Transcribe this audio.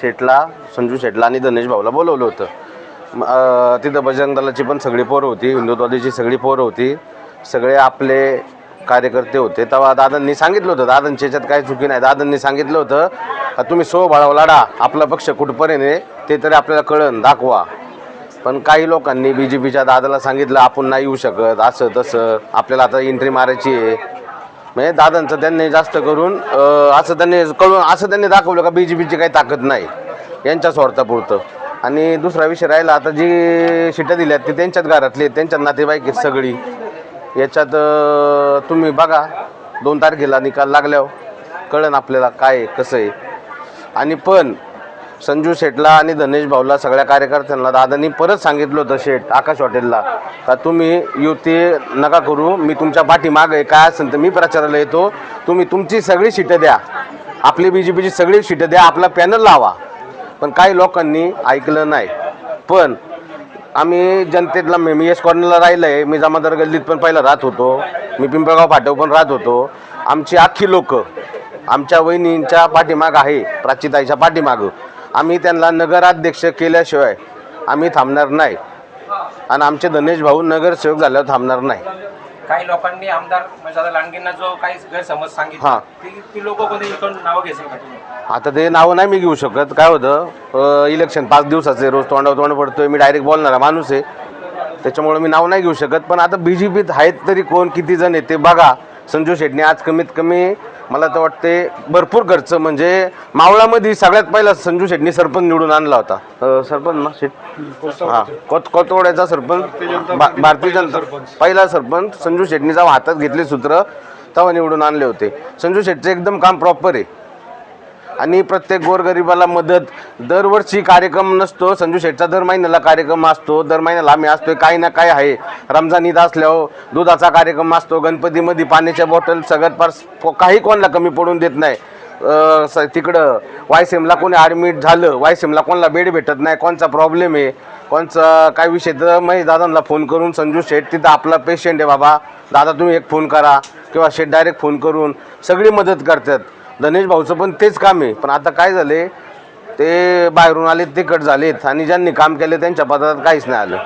शेटला संजू शेटला आणि धनेश भाऊला बोलवलं होतं. म- तिथं बजरंग दलाची पण सगळी पोरं होती हिंदुत्वादीची सगळी पोरं होती. सगळे आपले कार्यकर्ते होते. तेव्हा दादांनी सांगितलं होतं दादांच्या याच्यात काही चुकी नाही. दादांनी सांगितलं होतं का तुम्ही सो भाळाव लाडा आपला पक्ष कुठपर्यंत आहे ते तरी आपल्याला कळण दाखवा. पण काही लोकांनी बी जे पीच्या दादाला सांगितलं आपण नाही येऊ शकत असं तसं आपल्याला आता एंट्री मारायची आहे. म्हणजे दादांचं त्यांनी जास्त करून असं त्यांनी कळून असं त्यांनी दाखवलं का बी जे पीची काही ताकद नाही. यांच्या स्वार्थापुरतं. आणि दुसरा विषय राहिला आता जी शिट्या दिल्यात ते त्यांच्याच घरातली आहेत, त्यांच्याच नातेवाईक आहेत सगळी. याच्यात तुम्ही बघा दोन तारखेला निकाल लागल्यावर कळन आपल्याला काय आहे, कसं आहे. आणि पण संजू शेटला आणि धनेश भाऊला सगळ्या कार्यकर्त्यांना दादांनी परत सांगितलं होतं शेठ आकाश हॉटेलला का तुम्ही युती नका करू मी तुमच्या पाठीमागं आहे काय असेल तर मी प्रचाराला येतो तुम्ही तुमची सगळी सीटं द्या आपली बी जे पीची सगळी सीटं द्या आपला पॅनल लावा. पण काही लोकांनी ऐकलं नाही. पण आम्ही जनतेतला मी मी एस कॉर्नरला राहिलं आहे मी जमादार गल्लीत पण पहिला राहत होतो मी पिंपळगाव फाट्यावर पण राहत होतो. आमची अख्खी लोकं आमच्या वहिनींच्या पाठीमाग आहे प्राचीताईच्या पाठीमागं. आम्ही त्यांना नगराध्यक्ष केल्याशिवाय आम्ही थांबणार नाही. आणि आमचे धनेश भाऊ नगरसेवक झाल्यावर थांबणार नाही. काही लोकांनी आमदार म्हणजे आता लांडगेंना जो काही गैरसमज हा. सांगितला ती ती लोक कोणी इकडून नावं घ्यायचं का तुम्ही? आता ते नावं नाही मी घेऊ शकत. काय होतं अं, इलेक्शन पाच दिवसाचे रोज तोंडावर तोंड पडतोय मी डायरेक्ट बोलणारा माणूस आहे. त्याच्यामुळे मी नाव नाही घेऊ शकत. पण आता बी जे पीत आहेत तरी कोण किती जण आहेत ते बघा. संजू शेटने आज कमीत कमी मला तर वाटते भरपूर खर्च म्हणजे मावळामध्ये सगळ्यात पहिला संजू शेटनी सरपंच निवडून आणला होता. सरपंच ना शेट? हां कोत कोतवड्याचा सरपंच भा- भारतीय जनता पहिला सरपंच संजू शेटणीचा हातात घेतले सूत्र तेव्हा निवडून आणले होते. संजू शेटचे एकदम काम प्रॉपर आहे. आणि प्रत्येक गोरगरिबाला मदत. दरवर्षी कार्यक्रम नसतो. संजू शेठचा दर महिन्याला कार्यक्रम असतो. दर महिन्याला आम्ही असतोय. काही ना काय आहे. रमजान ईद असल्यावर दुधाचा कार्यक्रम असतो. गणपतीमध्ये पाण्याच्या बॉटल सगळ्यात फार काही कोणाला कमी पडून देत नाही. स- तिकडं वायसेमला कोणी ॲडमिट झालं. वायसेमला कोणाला बेड भेटत नाही. कोणचा प्रॉब्लेम आहे? कोणचा काय विषय? तर महेश दादांना फोन करून संजू शेठ तिथं आपला पेशंट आहे बाबा. दादा तुम्ही एक फोन करा. किंवा शेठ डायरेक्ट फोन करून सगळी मदत करतात. धनेश भाऊचं पण तेच काम आहे. पण आता काय झाले ते बाहेरून आले तिकट झालेत आणि ज्यांनी काम केले त्यांच्या पदार्थ काहीच नाही आलं.